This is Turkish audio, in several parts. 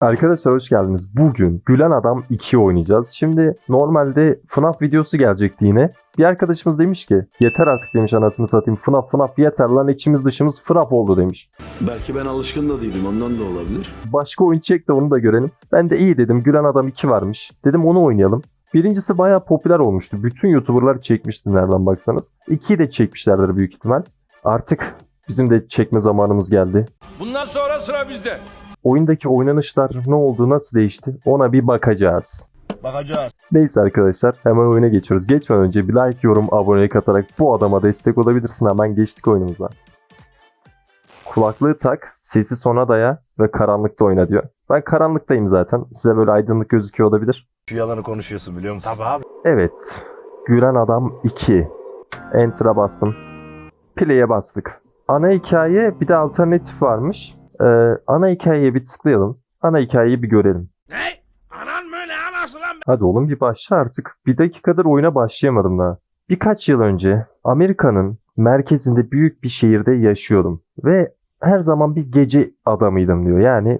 Arkadaşlar hoş geldiniz. Bugün Gülen Adam 2 oynayacağız. Şimdi normalde FNAF videosu gelecekti yine. Bir arkadaşımız demiş ki yeter artık demiş anasını satayım. FNAF FNAF yeter lan içimiz dışımız FNAF oldu demiş. Belki ben alışkın da değilim ondan da olabilir. Başka oyun çek de onu da görelim. Ben de iyi dedim Gülen Adam 2 varmış. Dedim onu oynayalım. Birincisi bayağı popüler olmuştu. Bütün YouTuber'lar çekmişti nereden baksanız. İkiyi de çekmişlerdir büyük ihtimal. Artık bizim de çekme zamanımız geldi. Bundan sonra sıra bizde. Oyundaki oynanışlar ne oldu, nasıl değişti ona bir bakacağız. Bakacağız. Neyse arkadaşlar hemen oyuna geçiyoruz. Geçmeden önce bir like, yorum, abonelik atarak bu adama destek olabilirsin. Hemen geçtik oyunumuza. Kulaklığı tak, sesi sona daya ve karanlıkta oyna diyor. Ben karanlıktayım zaten. Size böyle aydınlık gözüküyor olabilir. Şu yalanı konuşuyorsun biliyor musun? Tabii abi. Evet. Gülen Adam 2. Enter'a bastım. Play'e bastık. Ana hikaye bir de alternatif varmış. Ee, ana hikayeye bir tıklayalım. Ana hikayeyi bir görelim. Ne? Anan mı ne anası lan? Hadi oğlum bir başla artık. Bir dakikadır oyuna başlayamadım daha. Birkaç yıl önce Amerika'nın merkezinde büyük bir şehirde yaşıyordum. Ve her zaman bir gece adamıydım diyor. Yani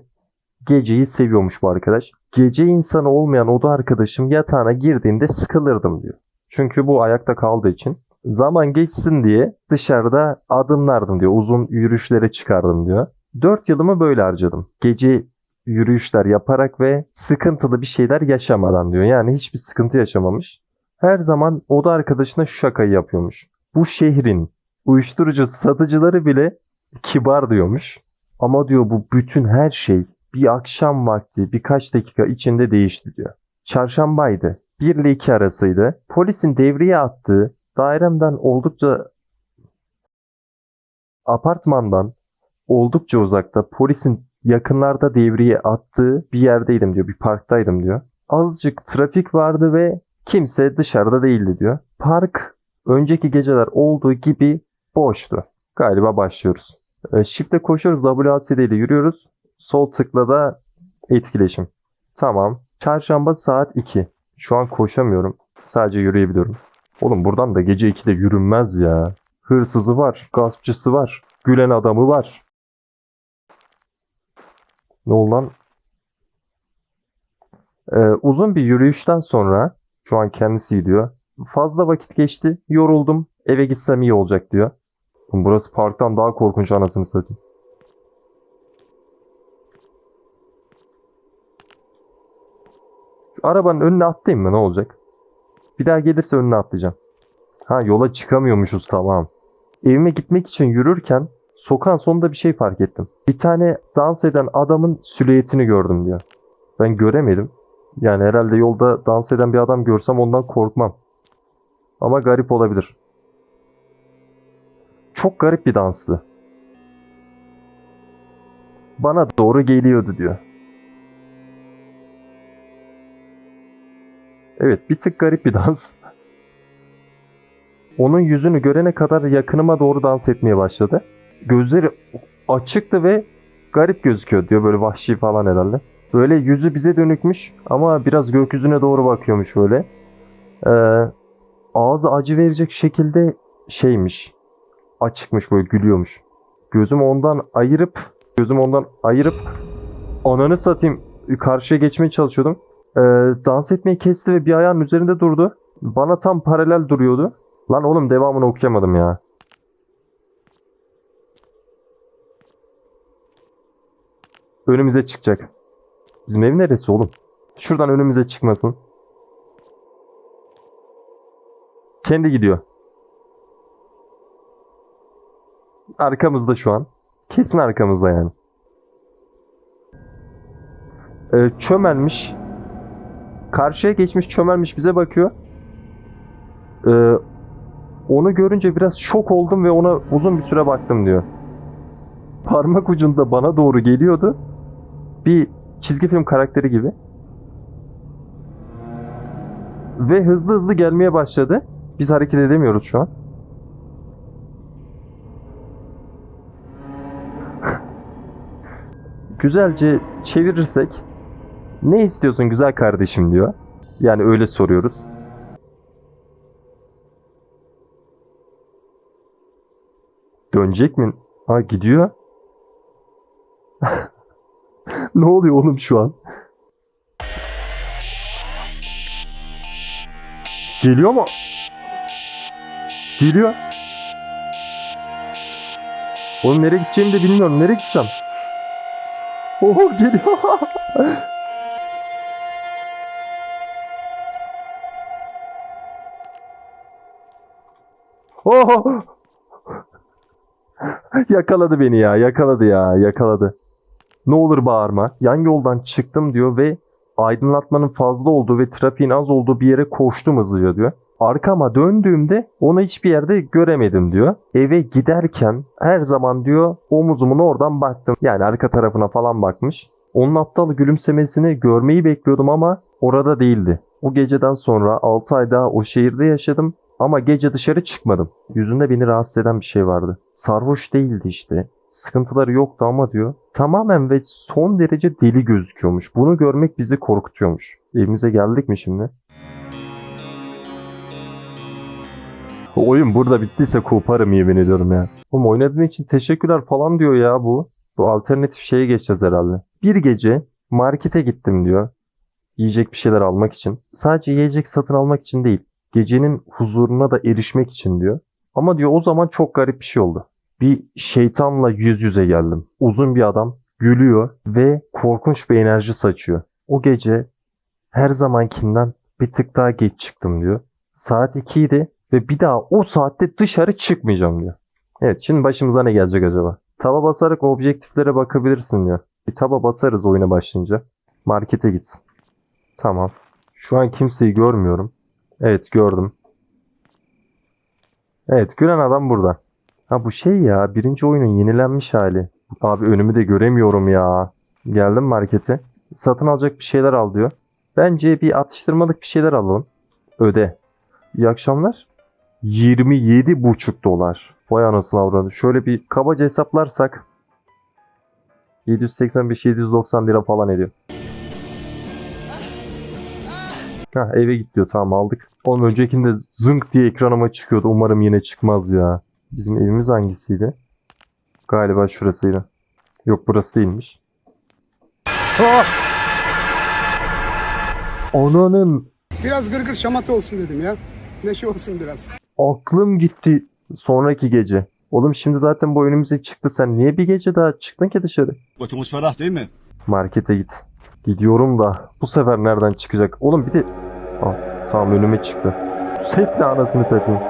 geceyi seviyormuş bu arkadaş. Gece insanı olmayan oda arkadaşım yatağına girdiğinde sıkılırdım diyor. Çünkü bu ayakta kaldığı için. Zaman geçsin diye dışarıda adımlardım diyor. Uzun yürüyüşlere çıkardım diyor. 4 yılımı böyle harcadım. Gece yürüyüşler yaparak ve sıkıntılı bir şeyler yaşamadan diyor. Yani hiçbir sıkıntı yaşamamış. Her zaman oda arkadaşına şu şakayı yapıyormuş. Bu şehrin uyuşturucu satıcıları bile kibar diyormuş. Ama diyor bu bütün her şey bir akşam vakti birkaç dakika içinde değişti diyor. Çarşambaydı. 1 ile 2 arasıydı. Polisin devreye attığı dairemden oldukça apartmandan oldukça uzakta polisin yakınlarda devriye attığı bir yerdeydim diyor. Bir parktaydım diyor. Azıcık trafik vardı ve kimse dışarıda değildi diyor. Park önceki geceler olduğu gibi boştu. Galiba başlıyoruz. E, Shift'le koşuyoruz. WASD ile yürüyoruz. Sol tıkla da etkileşim. Tamam. Çarşamba saat 2. Şu an koşamıyorum. Sadece yürüyebiliyorum. Oğlum buradan da gece 2'de yürünmez ya. Hırsızı var. Gaspçısı var. Gülen adamı var. Lan? Ee, uzun bir yürüyüşten sonra şu an kendisi gidiyor. Fazla vakit geçti. Yoruldum. Eve gitsem iyi olacak diyor. Burası parktan daha korkunç anasını satayım. Şu arabanın önüne atlayayım mı ne olacak? Bir daha gelirse önüne atlayacağım. Ha yola çıkamıyormuşuz tamam. Evime gitmek için yürürken sokağın sonunda bir şey fark ettim. Bir tane dans eden adamın silüetini gördüm diyor. Ben göremedim. Yani herhalde yolda dans eden bir adam görsem ondan korkmam. Ama garip olabilir. Çok garip bir danstı. Bana doğru geliyordu diyor. Evet bir tık garip bir dans. Onun yüzünü görene kadar yakınıma doğru dans etmeye başladı. Gözleri açıktı ve garip gözüküyor diyor böyle vahşi falan herhalde. Böyle yüzü bize dönükmüş ama biraz gökyüzüne doğru bakıyormuş böyle. Ee, ağzı acı verecek şekilde şeymiş. Açıkmış böyle gülüyormuş. Gözüm ondan ayırıp gözüm ondan ayırıp ananı satayım karşıya geçmeye çalışıyordum. Ee, dans etmeyi kesti ve bir ayağının üzerinde durdu. Bana tam paralel duruyordu. Lan oğlum devamını okuyamadım ya. Önümüze çıkacak. Bizim ev neresi oğlum? Şuradan önümüze çıkmasın. Kendi gidiyor. Arkamızda şu an. Kesin arkamızda yani. Ee, çömelmiş. Karşıya geçmiş çömelmiş bize bakıyor. Ee, onu görünce biraz şok oldum ve ona uzun bir süre baktım diyor. Parmak ucunda bana doğru geliyordu. Bir çizgi film karakteri gibi. Ve hızlı hızlı gelmeye başladı. Biz hareket edemiyoruz şu an. Güzelce çevirirsek ne istiyorsun güzel kardeşim diyor. Yani öyle soruyoruz. Dönecek mi? Ha gidiyor. Ne oluyor oğlum şu an? Geliyor mu? Geliyor. Oğlum nereye gideceğimi de bilmiyorum. Nereye gideceğim? Oho geliyor. Oho. yakaladı beni ya. Yakaladı ya. Yakaladı. Ne olur bağırma. Yan yoldan çıktım diyor ve aydınlatmanın fazla olduğu ve trafiğin az olduğu bir yere koştum hızlıca diyor. Arkama döndüğümde onu hiçbir yerde göremedim diyor. Eve giderken her zaman diyor omuzumun oradan baktım. Yani arka tarafına falan bakmış. Onun aptal gülümsemesini görmeyi bekliyordum ama orada değildi. O geceden sonra 6 ay daha o şehirde yaşadım ama gece dışarı çıkmadım. Yüzünde beni rahatsız eden bir şey vardı. Sarhoş değildi işte. Sıkıntıları yoktu ama diyor. Tamamen ve son derece deli gözüküyormuş. Bunu görmek bizi korkutuyormuş. Evimize geldik mi şimdi? Oyun burada bittiyse koparım yemin ediyorum ya. Oğlum oynadığın için teşekkürler falan diyor ya bu. Bu alternatif şeye geçeceğiz herhalde. Bir gece markete gittim diyor. Yiyecek bir şeyler almak için. Sadece yiyecek satın almak için değil. Gecenin huzuruna da erişmek için diyor. Ama diyor o zaman çok garip bir şey oldu. Bir şeytanla yüz yüze geldim. Uzun bir adam gülüyor ve korkunç bir enerji saçıyor. O gece her zamankinden bir tık daha geç çıktım diyor. Saat 2 idi ve bir daha o saatte dışarı çıkmayacağım diyor. Evet şimdi başımıza ne gelecek acaba? Taba basarak objektiflere bakabilirsin diyor. Bir taba basarız oyuna başlayınca. Markete git. Tamam. Şu an kimseyi görmüyorum. Evet gördüm. Evet gülen adam burada. Ha bu şey ya birinci oyunun yenilenmiş hali. Abi önümü de göremiyorum ya. Geldim markete. Satın alacak bir şeyler al diyor. Bence bir atıştırmalık bir şeyler alalım. Öde. İyi akşamlar. 27,5 dolar. Vay anasını avradı. Şöyle bir kabaca hesaplarsak 785-790 lira falan ediyor. Hah eve git diyor tamam aldık. Oğlum öncekinde zınk diye ekranıma çıkıyordu. Umarım yine çıkmaz ya. Bizim evimiz hangisiydi? Galiba şurasıydı. Yok burası değilmiş. Ah! Ananın Biraz gırgır şamata olsun dedim ya. Neşe olsun biraz. aklım gitti sonraki gece. Oğlum şimdi zaten bu önümüze çıktı. Sen niye bir gece daha çıktın ki dışarı? Götümüz ferah değil mi? Markete git. Gidiyorum da bu sefer nereden çıkacak? Oğlum bir de... Aa, tamam önüme çıktı. Ses ne anasını satayım.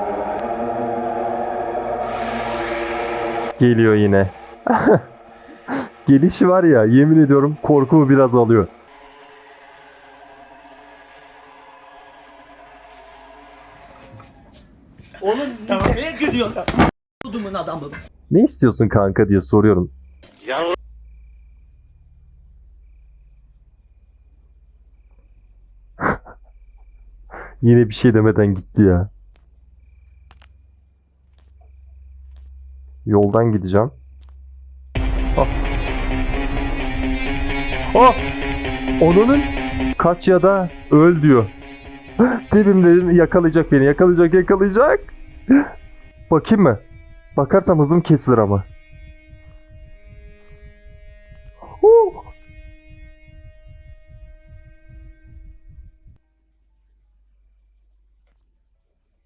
Geliyor yine. Gelişi var ya yemin ediyorum korkumu biraz alıyor. Oğlum nereye gidiyorsun? Kudumun adamı. Ne istiyorsun kanka diye soruyorum. Yine bir şey demeden gitti ya. Yoldan gideceğim. Ah. Ah! Onun kaç ya da öl diyor. Dibimde yakalayacak beni. Yakalayacak yakalayacak. Bakayım mı? Bakarsam hızım kesilir ama. Huu!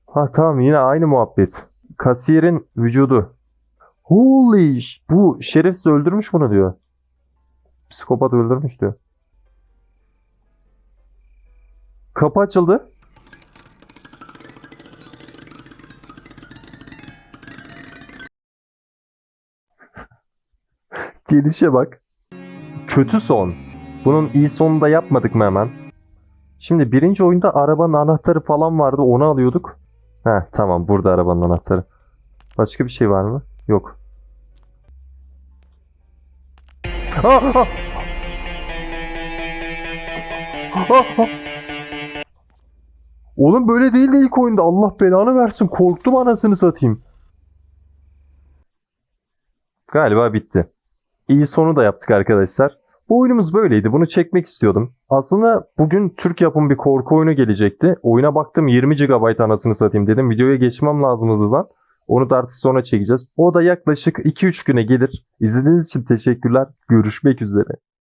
Ha tamam yine aynı muhabbet. Kasiyerin vücudu. Holy Bu şerefsiz öldürmüş bunu diyor. Psikopat öldürmüş diyor. Kapı açıldı. Gelişe bak. Kötü son. Bunun iyi sonunu da yapmadık mı hemen? Şimdi birinci oyunda arabanın anahtarı falan vardı onu alıyorduk. Heh tamam burada arabanın anahtarı. Başka bir şey var mı? Yok. Ah, ah! Oğlum böyle değildi ilk oyunda. Allah belanı versin. Korktum anasını satayım. Galiba bitti. İyi sonu da yaptık arkadaşlar. Bu oyunumuz böyleydi. Bunu çekmek istiyordum. Aslında bugün Türk yapım bir korku oyunu gelecekti. Oyuna baktım 20 GB anasını satayım dedim. Videoya geçmem lazım hızlıdan. Onu da artık sonra çekeceğiz. O da yaklaşık 2-3 güne gelir. İzlediğiniz için teşekkürler. Görüşmek üzere.